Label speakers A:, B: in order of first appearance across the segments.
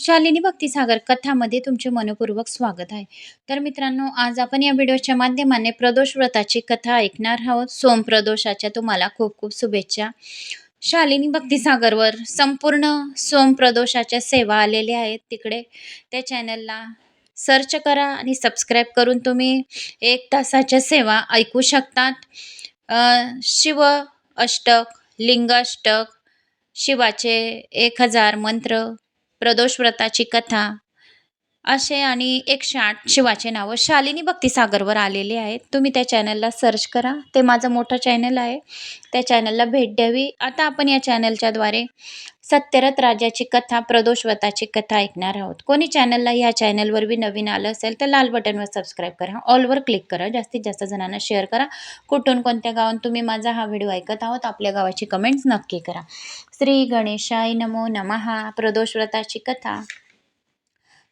A: शालिनी भक्तिसागर कथामध्ये तुमचे मनपूर्वक स्वागत आहे. तर मित्रांनो आज आपण या व्हिडिओच्या माध्यमाने प्रदोष व्रताची कथा ऐकणार आहोत. सोम प्रदोषाच्या तुम्हाला खूप खूप शुभेच्छा. शालिनी भक्तिसागरवर संपूर्ण सोम प्रदोषाच्या सेवा आलेल्या आहेत तिकडे. त्या चॅनलला सर्च करा आणि सबस्क्राईब करून तुम्ही एक तासाच्या सेवा ऐकू शकतात. शिव अष्टक लिंगाष्टक शिवाचे एक हजार मंत्र प्रदोष व्रताची कथा असे आणि एकशे आठ शिवाचे नावं शालिनी भक्तिसागरवर आलेले आहेत. तुम्ही त्या चॅनलला सर्च करा. ते माझं मोठं चॅनल आहे. त्या चॅनलला भेट द्यावी. आता आपण या चॅनलच्याद्वारे सत्यरथ राजाची कथा प्रदोषवताची कथा ऐकणार आहोत. कोणी चॅनलला ह्या चॅनलवर बी नवीन आलं असेल तर लाल बटनवर सबस्क्राईब करा. ऑलवर क्लिक करा. जास्तीत जास्त जणांना शेअर करा. कुठून कोणत्या गावात तुम्ही माझा हा व्हिडिओ ऐकत आहोत आपल्या गावाची कमेंट्स नक्की करा. श्री गणेशाय नमो नमहा प्रदोषव्रताची कथा.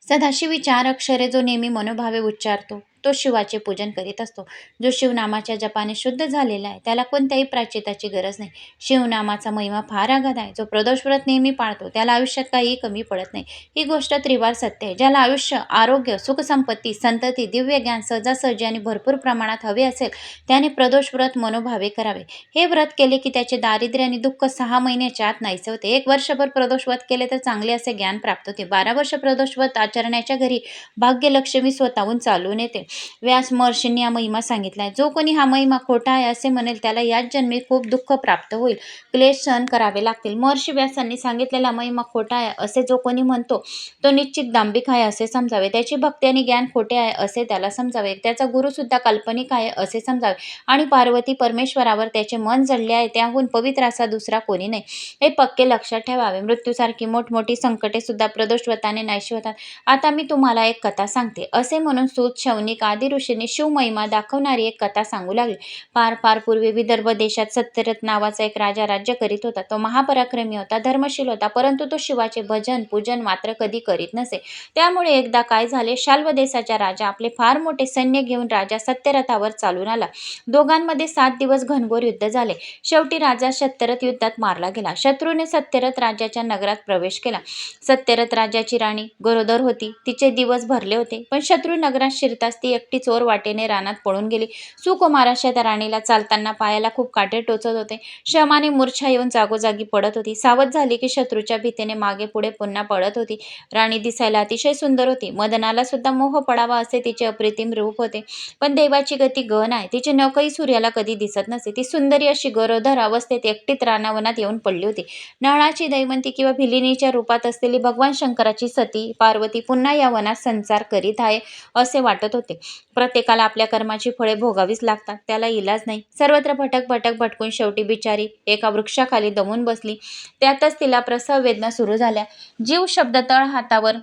A: सदाशिवी चार अक्षरे जो नेहमी मनोभावे उच्चारतो. तो शिवाचे पूजन करीत असतो. जो शिवनामाच्या जपाने शुद्ध झालेला आहे त्याला कोणत्याही प्राचिताची गरज नाही. शिवनामाचा महिमा फार आघात आहे. जो प्रदोष व्रत नेहमी पाळतो त्याला आयुष्यात काहीही कमी पडत नाही. ही गोष्ट त्रिवार सत्य आहे. ज्याला आयुष्य आरोग्य सुखसंपत्ती संतती दिव्य ज्ञान सहजासहजी आणि भरपूर प्रमाणात हवे असेल त्याने प्रदोष व्रत मनोभावे करावे. हे व्रत केले की त्याचे दारिद्र्य आणि दुःख सहा महिन्याच्या आत नाहीसे होते. एक वर्षभर प्रदोष व्रत केले तर चांगले असे ज्ञान प्राप्त होते. बारा वर्ष प्रदोष व्रत आचरण्याच्या घरी भाग्यलक्ष्मी स्वतःहून चालून येते. व्यास महर्षींनी हा महिमा सांगितला आहे. जो कोणी हा महिमा खोटा आहे असे म्हणेल त्याला याच जन्मी खूप दुःख प्राप्त होईल. क्लेश सहन करावे लागतील. महर्षी व्यासांनी सांगितलेला महिमा खोटा आहे असे जो कोणी म्हणतो तो निश्चित दांभिक आहे असे समजावे. त्याची भक्ती आणि ज्ञान खोटे आहे असे त्याला समजावे. त्याचा गुरुसुद्धा काल्पनिक आहे असे समजावे. आणि पार्वती परमेश्वरावर त्याचे मन जडले आहे त्याहून पवित्र असा दुसरा कोणी नाही. हे पक्के लक्षात ठेवावे. मृत्यूसारखी मोठमोठी संकटे सुद्धा प्रदोषवताने नाहीशी होतात. आता मी तुम्हाला एक कथा सांगते. असे म्हणून सूत शवनी एक आदिऋषीने शिवमहिमा दाखवणारी एक कथा सांगू लागली. फार फार पूर्वी विदर्भ देशात सत्यरथ नावाचा एक राजा राज्य करीत होता. तो महापराक्रमी होता धर्मशील होता परंतु तो शिवाचे भजन पूजन मात्र कधी करीत नसे. त्यामुळे एकदा काय झाले शाल्व देशाचा राजा आपले फार मोठे सैन्य घेऊन राजा सत्यरथावर चालून आला. दोघांमध्ये सात दिवस घनघोर युद्ध झाले. शेवटी राजा सत्यरथ युद्धात मारला गेला. शत्रूने सत्यरथ राजाच्या नगरात प्रवेश केला. सत्यरथ राजाची राणी गरोदर होती. तिचे दिवस भरले होते पण शत्रू नगरात शिरताच ती ती एकटी चोर वाटेने रानात पळून गेली. सुकुमाराच्या त्या राणीला चालताना पायाला खूप काटे टोचत होते. शमाने मूर्छा येऊन जागोजागी पडत होती. सावध झाली की शत्रूच्या भीतीने मागे पुढे पुन्हा पळत होती. राणी दिसायला अतिशय सुंदर होती. मदनाला सुद्धा मोह पडावा असे तिचे अप्रतिम रूप होते. पण देवाची गती गहन आहे. तिचे नकही सूर्याला कधी दिसत नसे. ती सुंदरी अशी गरोदर अवस्थेत एकटीत रानावनात येऊन पडली होती. नळाची दैवंती किंवा भिलिनीच्या रूपात असलेली भगवान शंकराची सती पार्वती पुन्हा या वनात संचार करीत आहे असे वाटत होते. प्रत्येकाला आपल्या कर्माची फळे भोगावीच लागतात त्याला इलाज नाही. सर्वत्र भटक भटक भटकून शेवटी बिचारी एका वृक्षाखाली दमून बसली. त्यातच तिला प्रसव वेदना सुरू झाल्या. जीव शब्द तळ हातावर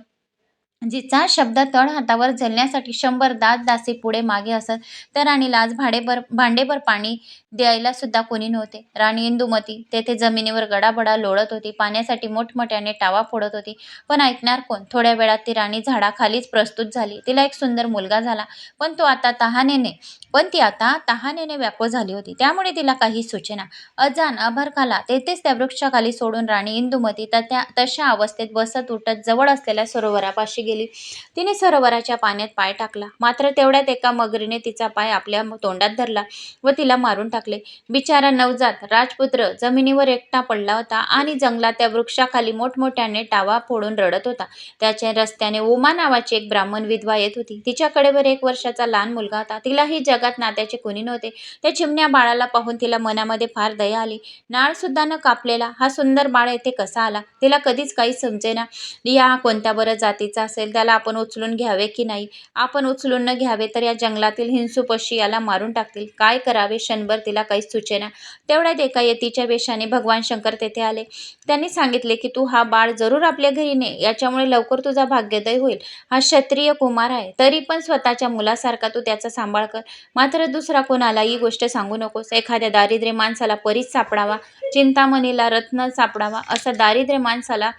A: जिचा शब्द तळ हातावर झेलण्यासाठी शंभर दास दासी पुढे मागे असत तर राणीला आज भाडेभर भांडेभर पाणी द्यायला सुद्धा कोणी नव्हते. राणी इंदुमती तेथे जमिनीवर गडाबडा लोळत होती पाण्यासाठी मोठमोठ्याने टावा फोडत होती. पण ऐकणार कोण? थोड्या वेळात ती राणी झाडाखालीच प्रस्तुत झाली. तिला एक सुंदर मुलगा झाला. पण तो आता तहानेने पण ती आता तहानेने व्याकुळ झाली होती. त्यामुळे तिला काही सूचना. अजान अभरखाला तेथेच त्या वृक्षाखाली सोडून राणी इंदुमती तर त्या तशा अवस्थेत बसत उठत जवळ असलेल्या सरोवरापाशी गेली. तिने सरोवराच्या पाण्यात पाय टाकला. मात्र तेवढ्यात एका मगरीने तिचा पाय आपल्या तोंडात धरला व तिला मारून टाकले. बिचारा नवजात राजपुत्र जमिनीवर एकटा पडला होता आणि जंगलात त्या वृक्षाखाली मोठमोठ्याने टावा फोडून रडत होता. त्याच्या रस्त्याने उमा नावाची एक ब्राह्मण विधवा येत होती. तिच्याकडे वर एक वर्षाचा लहान मुलगा होता. तिलाही जगात नात्याचे कोणी नव्हते. त्या चिमण्या बाळाला पाहून तिला मनामध्ये फार दया आली. नाळ सुद्धा न कापलेला हा सुंदर बाळ येथे कसा आला? तिला कधीच काही समजेना. या कोणत्या बरं जातीचा असेल त्याला आपण उचलून घ्यावे की नाही? आपण उचलून न घ्यावे तर या जंगलातील हिंसू पक्षी याला मारून टाकतील. काय करावे? क्षणभर तिला काही सुचेना. तेवढ्यात एका यतीच्या वेशाने भगवान शंकर तेथे आले. त्यांनी सांगितले की तू हा बाळ जरूर आपल्या घरी ने. याच्यामुळे लवकर तुझा भाग्योदय होईल. हा क्षत्रिय कुमार आहे. तरी पण स्वतःच्या मुलासारखा तू त्याचा सांभाळ कर. मात्र दुसरा कोणाला ही गोष्ट सांगू नकोस. एखाद्या दारिद्र्य माणसाला परीच सापडावा. चिंतामणीला रत्न सापडावा. असा दारिद्र्य माणसाला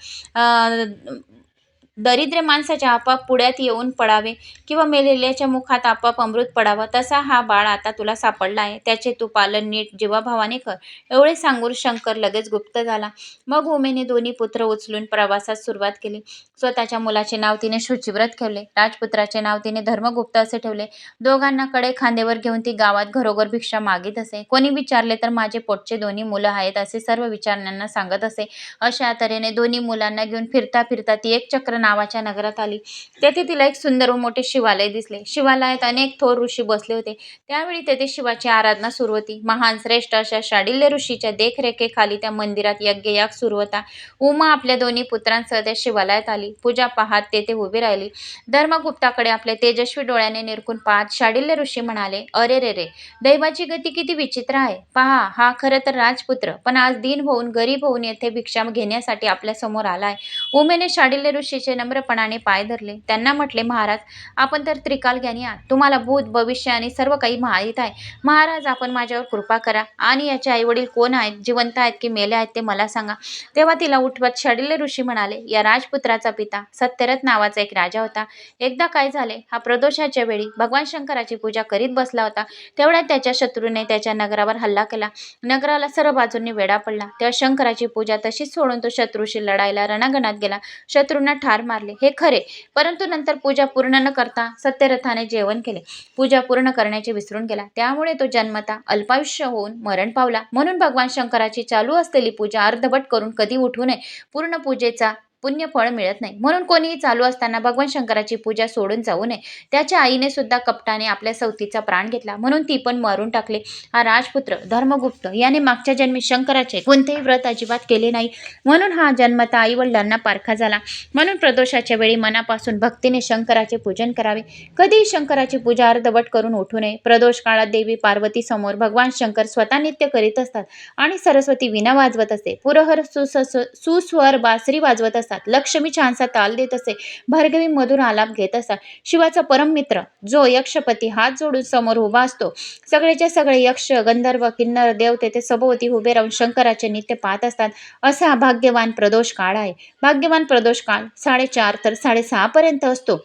A: दरिद्र माणसाच्या आपाप पुढ्यात येऊन पडावे किंवा मेलेल्याच्या मुखात आपाप अमृत पडावं तसा हा बाळ आता तुला सापडला आहे. त्याचे तू पालन नीट जीवाभावाने कर. एवढे सांगून शंकर लगेच गुप्त झाला. मग उमेने दोन्ही पुत्र उचलून प्रवासात सुरुवात केली. स्वतःच्या मुलाचे नाव तिने शुचिव्रत ठेवले. राजपुत्राचे नाव तिने धर्मगुप्त असे ठेवले. दोघांना कडे खांदेवर घेऊन ती गावात घरोघर भिक्षा मागित असे. कोणी विचारले तर माझे पोटचे दोन्ही मुलं आहेत असे सर्व विचारण्यांना सांगत असे. अशा तऱ्हेने दोन्ही मुलांना घेऊन फिरता फिरता ती एक चक्र नावाच्या नगरात आली. तेथे तिला एक सुंदर व मोठे शिवालय दिसले. शिवालयात अनेक थोर ऋषी बसले होते. त्यावेळी तेथे शिवाची आराधना सुरू होती. महान श्रेष्ठ अशा शाडिल्य ऋषीच्या देखरेखेखाली त्या मंदिरात यज्ञयाग सुरू होता. उमा आपल्या दोन्ही पुत्रांसह त्या शिवालयात आली. पूजा पाहत तेथे उभी राहिली. धर्मगुप्ताकडे आपल्या तेजस्वी डोळ्याने निरखून पाहत शाडिल्य ऋषी म्हणाले अरे रे रे दैवाची गती किती विचित्र आहे. पहा हा खरं तर राजपुत्र पण आज दिन होऊन गरीब होऊन येथे भिक्षा घेण्यासाठी आपल्यासमोर आलाय. उमेने शाडिल्य ऋषीचे नम्रपणाने पाय धरले. त्यांना म्हटले महाराज आपण तर त्रिकाल ज्ञानी आहात. तुम्हाला भूत भविष्य आणि सर्व काही माहीत आहे. महाराज आपण माझ्यावर कृपा करा. आणि याचे आईवडील कोण आहेत? जिवंत आहेत की मेले आहेत ते मला सांगा. तेव्हा तिला उठवत शडिल ऋषी म्हणाले या राजपुत्राचा पिता सत्यरथ नावाचा एक राजा होता. एकदा काय झाले? हा प्रदोषाच्या वेळी भगवान शंकराची पूजा करीत बसला होता. तेवढ्यात त्याच्या शत्रूने त्याच्या नगरावर हल्ला केला. नगराला सर्व बाजूंनी वेढा पडला. तेव्हा शंकराची पूजा तशीच सोडून तो शत्रूशी लढायला रणांगणात गेला. शत्रूंना ठार मारले. हे खरे. परंतु नंतर पूजा पूर्ण न करता सत्यरथाने जेवण केले. पूजा पूर्ण करण्याचे विसरून गेला. त्यामुळे तो जन्मता अल्पायुष्य होऊन मरण पावला. म्हणून भगवान शंकराची चालू असलेली पूजा अर्धवट करून कधी उठू नये. पूर्ण पूजेचा पुण्य फळ मिळत नाही. म्हणून कोणीही चालू असताना भगवान शंकराची पूजा सोडून जाऊ नये. त्याच्या आईने सुद्धा कपटाने आपल्या सवतीचा प्राण घेतला. म्हणून ती पण मारून टाकले. हा राजपुत्र धर्मगुप्त याने मागच्या जन्मी शंकराचे कोणतेही व्रत अजिबात केले नाही. म्हणून हा जन्मता आई वडिलांना पारखा झाला. म्हणून प्रदोषाच्या वेळी मनापासून भक्तीने शंकराचे पूजन करावे. कधीही शंकराची पूजा अर्धवट करून उठू नये. प्रदोष काळात देवी पार्वती समोर भगवान शंकर स्वतः नित्य करीत असतात. आणि सरस्वती विना वाजवत असते. पुरहर सुस सुस्वर बासरी वाजवत असतात. लक्ष्मी छानसा ताल देत असे. भार्गवी मधुर आलाप घेत असतात शिवाचा परम मित्र जो यक्षपती हात जोडून समोर उभा असतो. सगळेच्या सगळे यक्ष गंधर्व किन्नर देव तेथे सभोवती उभे राहून शंकराचे नित्य पाहत असतात. असा हा भाग्यवान प्रदोष काळ आहे. भाग्यवान प्रदोष काळ साडेचार तर साडेसहापर्यंत असतो.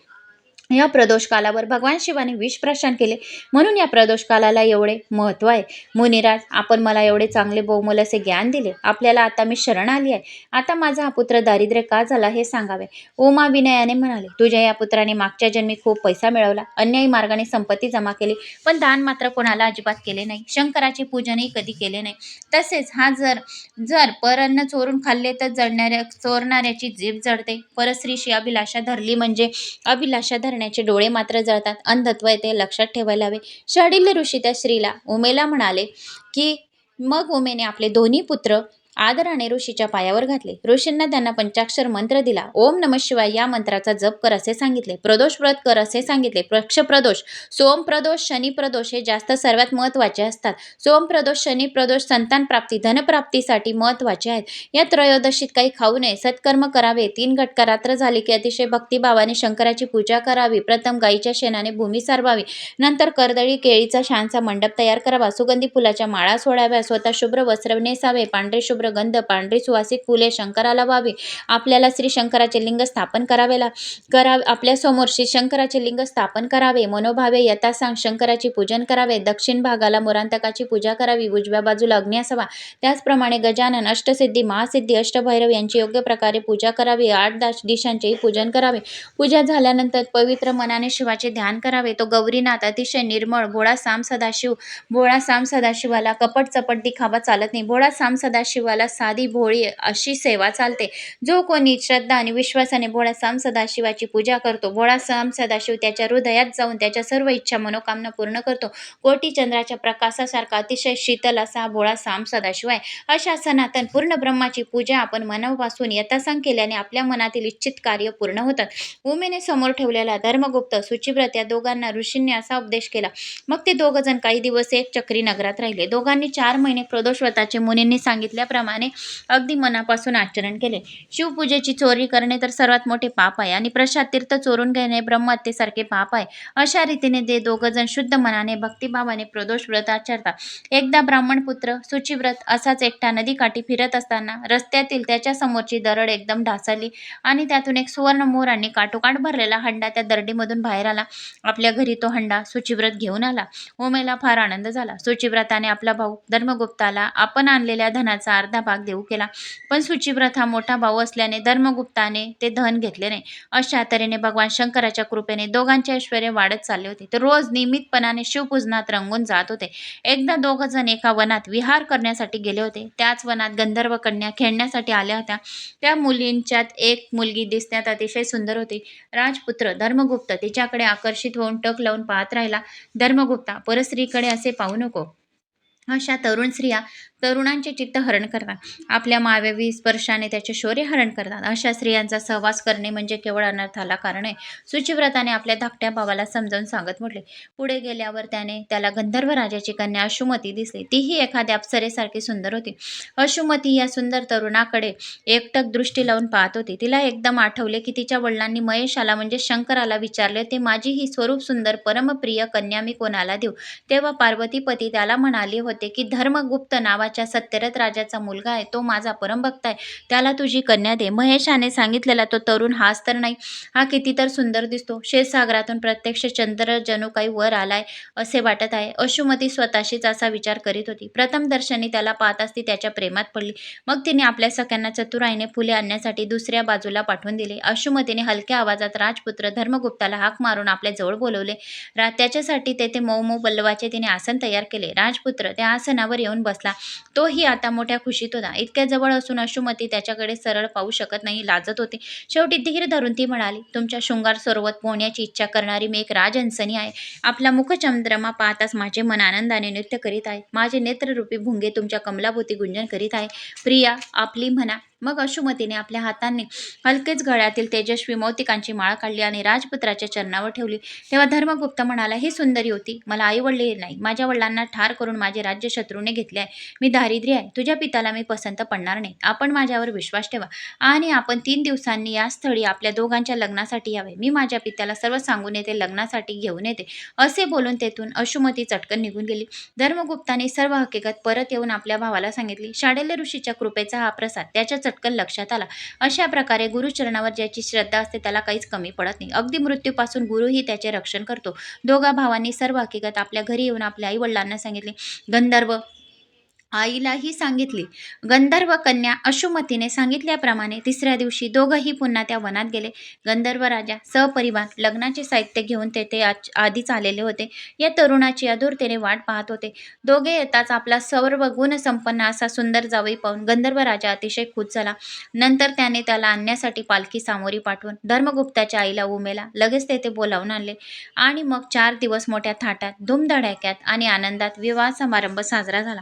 A: या प्रदोष कालावर भगवान शिवाने विष प्रशान केले. म्हणून या प्रदोष कालाला एवढे महत्त्व आहे. मुनिराज आपण मला एवढे चांगले बहुमोल असे ज्ञान दिले. आपल्याला आता मी शरण आली आहे. आता माझा हा पुत्र दारिद्र्य का झाला हे सांगावे. ओमा विनयाने म्हणाले तुझ्या या पुत्राने मागच्या जन्मी खूप पैसा मिळवला. अन्यायी मार्गाने संपत्ती जमा केली पण दान मात्र कोणाला अजिबात केले नाही. शंकराचे पूजनही कधी केले नाही. तसेच हा जर जर परन्न चोरून खाल्ले तर जळणाऱ्या चोरणाऱ्याची जीभ जळते. परस्त्रीशी अभिलाषा धरली म्हणजे अभिलाषा करण्याचे डोळे मात्र जळतात. अंधत्व येते लक्षात ठेवायला हवे. शाडिल्य ऋषी त्या स्त्रीला उमेला म्हणाले की मग उमेने आपले दोन्ही पुत्र आदराने ऋषीच्या पायावर घातले. ऋषींना त्यांना पंचाक्षर मंत्र दिला. ओम नम शिवाय या मंत्राचा जप कर असे सांगितले. प्रदोष व्रत कर असे सांगितले. पक्ष प्रदोष सोम प्रदोष शनी प्रदोष हे जास्त सर्वात महत्त्वाचे असतात. सोम प्रदोष शनी प्रदोष संतान प्राप्ती धनप्राप्तीसाठी महत्त्वाचे आहेत. या त्रयोदशीत काही खाऊ नये. सत्कर्म करावे. तीन घटका रात्र झाली की अतिशय भक्तिभावाने शंकराची पूजा करावी. प्रथम गाईच्या शेणाने भूमी सारवावी. नंतर कर्दळी केळीचा छानसा मंडप तयार करावा. सुगंधी फुलाच्या माळा सोडाव्या. स्वतः शुभ्र वस्त्र नेसावे. पांढरे शुभ्र गंध पांढरी सुवासिक फुले शंकराला व्हावी. आपल्याला श्री शंकराचे लिंग स्थापन करावे ला करा आपल्यासमोर श्री शंकराचे लिंग स्थापन करावे. मनोभावे यथासांग शंकराची पूजन करावे. दक्षिण भागाला मुरांतकाची पूजा करावी. उजव्या बाजूला अग्नी असावा त्याचप्रमाणे गजानन अष्टसिद्धी महासिद्धी अष्टभैरव यांची योग्य प्रकारे पूजा करावी. आठ दाश दिशांचेही पूजन करावे. पूजा झाल्यानंतर पवित्र मनाने शिवाचे ध्यान करावे. तो गौरीनाथ अतिशय निर्मळ भोळा साम सदाशिव भोळा साम सदाशिवाला कपट चपट दिखावा चालत नाही. भोळा साम सदाशिवाला साधी भोळी अशी सेवा चालते. जो कोणी श्रद्धा आणि विश्वासाने भोळा साम सदाशिवाची पूजा करतो भोळा साम सदाशिव त्याच्या हृदयात जाऊन त्याच्या सर्व इच्छा मनोकामना पूर्ण करतो. कोटी चंद्राच्या प्रकाशासारखा अतिशय शीतल असा भोळा साम सदाशिव आहे. अशा सनातन पूर्ण ब्रह्माची पूजा आपण मनापासून यथासांग केल्याने आपल्या मनातील इच्छित कार्य पूर्ण होतात. उमेने समोर ठेवलेला धर्मगुप्त सुचिव्रत या दोघांना ऋषींनी असा उपदेश केला. मग ते दोघ जण काही दिवस एक चक्री नगरात राहिले. दोघांनी चार महिने प्रदोषव्रताचे मुनींनी सांगितल्याप्रमाणे त्याप्रमाणे अगदी मनापासून आचरण केले. शिवपूजेची चोरी करणे तर सर्वात मोठे पाप आहे आणि प्रसाद तीर्थ चोरून घेणे ब्रह्महत्येसारखे पाप आहे. अशा रीतीने ते दोघं जण शुद्ध मनाने भक्तिभावाने प्रदोष व्रत आचरतात. एकदा ब्राह्मण पुत्र सुचिव्रत असाच एकटा नदीकाठी फिरत असताना रस्त्यातील त्याच्या समोरची दरड एकदम ढासळली आणि त्यातून एक सुवर्ण मोरांनी काठोकाठ भरलेला हंडा त्या दरडीमधून बाहेर आला. आपल्या घरी तो हंडा सुचिव्रत घेऊन आला. उमेला फार आनंद झाला. सुचिव्रताने आपला भाऊ धर्मगुप्ताला आपण आणलेल्या धनाचा अर्धा भाग देऊ केला. पण सुचिव्रत हा मोठा भाऊ असल्याने धर्मगुप्ताने ते धन घेतले नाही. अशा तऱ्हेने भगवान शंकराच्या कृपेने दोघांचे ऐश्वर वाढत चालले होते. तर रोज नियमितपणाने शिवपूजनात रंगून जात होते. एकदा दोघ जण एका वनात विहार करण्यासाठी गेले होते. त्याच वनात गंधर्व कन्या खेळण्यासाठी आल्या होत्या. त्या मुलींच्यात एक मुलगी दिसण्यात अतिशय सुंदर होती. राजपुत्र धर्मगुप्त तिच्याकडे आकर्षित होऊन टक लावून पाहत राहिला. धर्मगुप्ता परस्त्रीकडे असे पाहू नको. अशा तरुण स्त्रिया तरुणांचे चित्त हरण करतात. आपल्या मावेवी स्पर्शाने त्याचे शौर्य हरण करतात. अशा स्त्रियांचा सहवास करणे म्हणजे केवळ अनर्थाला कारण आहे. सुचिव्रताने आपल्या धाकट्या भावाला समजावून सांगत म्हटले पुढे गेल्यावर त्याने त्याला गंधर्व राजाची कन्या अशुमती दिसली. तीही एखाद्या अप्सरेसारखी सुंदर होती. अशुमती या सुंदर तरुणाकडे एकटक दृष्टी लावून पाहत होती. तिला एकदम आठवले की तिच्या वडिलांनी महेशाला म्हणजे शंकराला विचारले ते माझी ही स्वरूप सुंदर परमप्रिय कन्या मी कोणाला देऊ? तेव्हा पार्वतीपती त्याला म्हणाले होते की धर्मगुप्त नावाच्या सत्यरथ राजाचा मुलगा आहे तो माझा परमभक्त आहे. त्याला तुझी कन्या दे. महेशाने सांगितलेला तो तरुण हाच तर नाही. हा किती तर सुंदर दिसतो. शेषसागरातून प्रत्यक्ष चंद्र जणू काही वर आलाय असे वाटत आहे. अशुमती स्वतःशीच असा विचार करीत होती. प्रथम दर्शनी त्याला पाहताच ती त्याच्या प्रेमात पडली. मग तिने आपल्या सख्यांना चतुराईने फुले आणण्यासाठी दुसऱ्या बाजूला पाठवून दिले. अशुमतीने हलक्या आवाजात राजपुत्र धर्मगुप्ताला हाक मारून आपल्या जवळ बोलवले. रा त्याच्यासाठी तेथे मऊ मऊ बल्लवाचे तिने आसन तयार केले. राजपुत्र त्या आसनावर येऊन बसला. तोही आता मोठ्या खुशीत होता. इतक्या जवळ असून अशुमती त्याच्याकडे सरळ पाहू शकत नाही लाजत होती. शेवटी धीर धरून ती म्हणाली तुमच्या शृंगार सरोवत पोहण्याची इच्छा करणारी मी एक राजहंसनी आहे. आपला मुखचंद्रमा पाहताच माझे मन आनंदाने नृत्य करीत आहे. माझे नेत्ररूपी भुंगे तुमच्या कमलाभोती गुंजन करीत आहे. प्रिया आपली म्हणा मग अशुमतीने आपल्या हातांनी हलकेच गळ्यातील तेजस्वी मौतिकांची माळ काढली आणि राजपुत्राच्या चरणावर ठेवली. तेव्हा धर्मगुप्त म्हणाला ही सुंदरी होती मला आई वडले नाही माझ्या वडिलांना ठार करून माझे राज्य शत्रूने घेतले आहे. मी दारिद्र्य आहे. तुझ्या पिताला मी पसंत पडणार नाही. आपण माझ्यावर विश्वास ठेवा आणि आपण तीन दिवसांनी या स्थळी आपल्या दोघांच्या लग्नासाठी यावे. मी माझ्या पित्याला सर्व सांगून येते लग्नासाठी घेऊन येते. असे बोलून तेथून अशुमती चटकन निघून गेली. धर्मगुप्ताने सर्व हकीकत परत येऊन आपल्या भावाला सांगितली. शाडेल्य ऋषीच्या कृपेचा हा प्रसाद त्याच्या चटकन लक्षात आला. अशा प्रकारे गुरुचरणावर ज्याची श्रद्धा असते त्याला काहीच कमी पडत नाही. अगदी मृत्यूपासून गुरुही त्याचे रक्षण करतो. दोघा भावांनी सर्व हकीकत आपल्या घरी येऊन आपल्या आई वडिलांना सांगितले. गंधर्व आईलाही सांगितली. गंधर्व कन्या अशुमतीने सांगितल्याप्रमाणे तिसऱ्या दिवशी दोघंही पुन्हा त्या वनात गेले. गंधर्व राजा सहपरिवार लग्नाचे साहित्य घेऊन तेथे आधीच आलेले होते. या तरुणाची अधुरतेने वाट पाहत होते. दोघे येताच आपला सर्व गुणसंपन्न असा सुंदर जावई पाहून गंधर्व राजा अतिशय खुश झाला. नंतर त्याने त्याला आणण्यासाठी पालखी सामोरी पाठवून धर्मगुप्ताच्या आईला उमेला लगेच तेथे बोलावून आणले. आणि मग चार दिवस मोठ्या थाटात धुमधडाक्यात आणि आनंदात विवाह समारंभ साजरा झाला.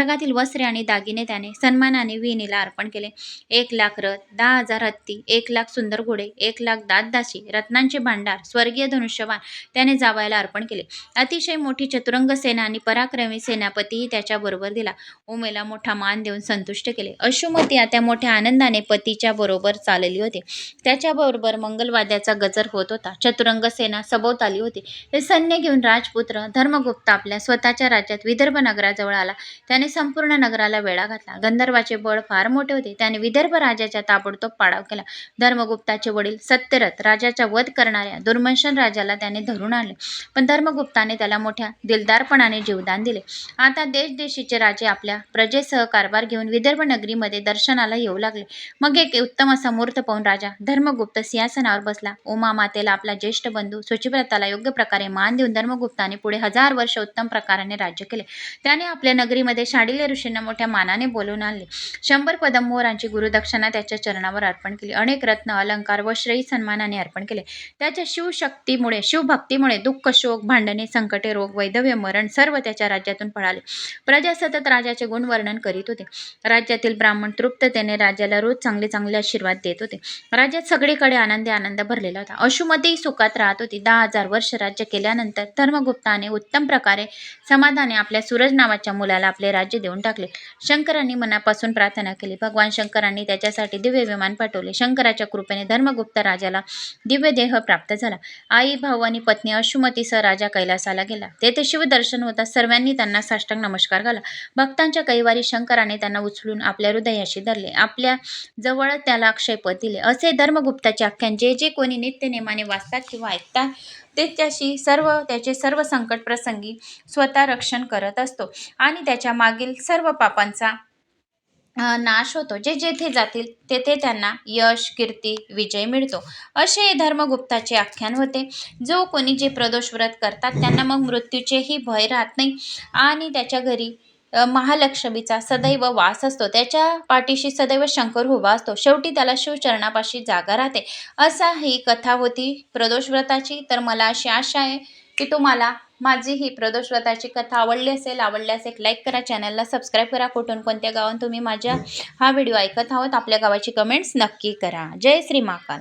A: स्वर्गातील वस्त्रे आणि दागिने त्याने सन्मानाने विहिणीला अर्पण केले. एक लाख रथ दहा हजार हत्ती एक लाख सुंदर घोडे एक लाख दातदासी रत्नांचे भांडार स्वर्गीय धनुष्यवान त्याने जावायला अर्पण केले. अतिशय मोठी चतुरंग सेना आणि पराक्रमी सेनापतीही त्याच्याबरोबर दिला. उमेला मोठा मान देऊन संतुष्ट केले. अशुमती आता मोठ्या आनंदाने पतीच्या बरोबर चालली होती. त्याच्याबरोबर मंगलवाद्याचा गजर होत होता. चतुरंग सेना सभोवत आली होती. हे सैन्य घेऊन राजपुत्र धर्मगुप्त आपल्या स्वतःच्या राज्यात विदर्भ नगराजवळ आला. त्याने संपूर्ण नगराला वेढा घातला. गंधर्वाचे बळ फार मोठे होते. त्याने विदर्भ राजाच्या ताबडतोब पाडाव केला. धर्मगुप्ताचे वडील सत्यरथ राजाचा वध करणाऱ्या दुर्मंशन राजाला त्याने धरून आणले. पण धर्मगुप्ताने त्याला मोठ्या दिलदारपणाने जीवदान दिले. आता देश देशीचे राजे आपल्या प्रजेसह कारभार घेऊन विदर्भ नगरीमध्ये दर्शनाला येऊ लागले. मग एक उत्तम असा मुहूर्त पाहून राजा धर्मगुप्त सिंहासनावर बसला. उमा मातेला आपला ज्येष्ठ बंधू सुचिव्रताला योग्य प्रकारे मान देऊन धर्मगुप्ताने पुढे हजार वर्ष उत्तम प्रकाराने राज्य केले. त्याने आपल्या नगरीमध्ये शाडिल्य ऋषींना मोठ्या मानाने बोलवून आणले. शंभर पदम मोहरांची गुरुदक्षिणा त्याच्या चरणावर अर्पण केली. अनेक रत्न अलंकार व श्रेयी सन्मानाने अर्पण केले. त्याच्या शिवशक्तीमुळे शिवभक्तीमुळे दुःख शोक भांडणे संकटे रोग वैधव्य मरण सर्व त्याच्या राज्यातून पळाले. प्रजा सतत राजाचे गुणवर्णन करीत होते. राज्यातील ब्राह्मण तृप्ततेने राजाला रोज चांगले चांगले आशीर्वाद देत होते. राज्यात सगळीकडे आनंदी आनंद भरलेला होता. अशुमतीही सुखात राहत होती. दहा हजार वर्ष राज्य केल्यानंतर धर्मगुप्ताने उत्तम प्रकारे समाधाने आपल्या सूरज नावाच्या मुलाला आपले राज्य देऊन टाकले. शंकरांनी मनापासून प्रार्थना केली. भगवान शंकरांनी त्याच्यासाठी दिव्य विमान पाठवले. शंकराच्या कृपेने धर्मगुप्त राजाला दिव्य देह प्राप्त झाला. आई भाऊ आणि पत्नी अशुमतीसह राजा कैलासाला गेला. तेथे शिवदर्शन होता. सर्वांनी त्यांना साष्टांग नमस्कार घाला. भक्तांच्या कैवारी शंकराने त्यांना उचलून आपल्या हृदयाशी धरले. आपल्या जवळ त्याला अक्षयपद दिले. असे धर्मगुप्ताचे आख्यान जे जे कोणी नित्यनेमाने वाचतात किंवा ऐकतात ते त्याशी सर्व त्याचे सर्व संकट प्रसंगी स्वतः रक्षण करत असतो. आणि त्याच्या मागील सर्व पापांचा नाश होतो. जे जेथे जातील तेथे त्यांना यश कीर्ती विजय मिळतो. असे धर्मगुप्ताचे आख्यान होते. जो कोणी जे प्रदोष व्रत करतात त्यांना मग मृत्यूचेही भय राहत नाही. आणि त्याच्या घरी महालक्ष्मीचा सदैव वास असतो. त्याच्या पाठीशी सदैव शंकर उभा असतो. शेवटी त्याला शिवचरणापाशी जागा राहते. असा ही कथा होती प्रदोष व्रताची. तर मला अशी आशा आहे की तुम्हाला माझी ही प्रदोष व्रताची कथा आवडली असेल आवडल्यास एक लाईक करा चॅनलला सबस्क्राईब करा. कुठून कोणत्या गावात तुम्ही माझ्या हा. व्हिडिओ ऐकत आहोत आपल्या गावाची कमेंट्स नक्की करा. जय श्री महाकाल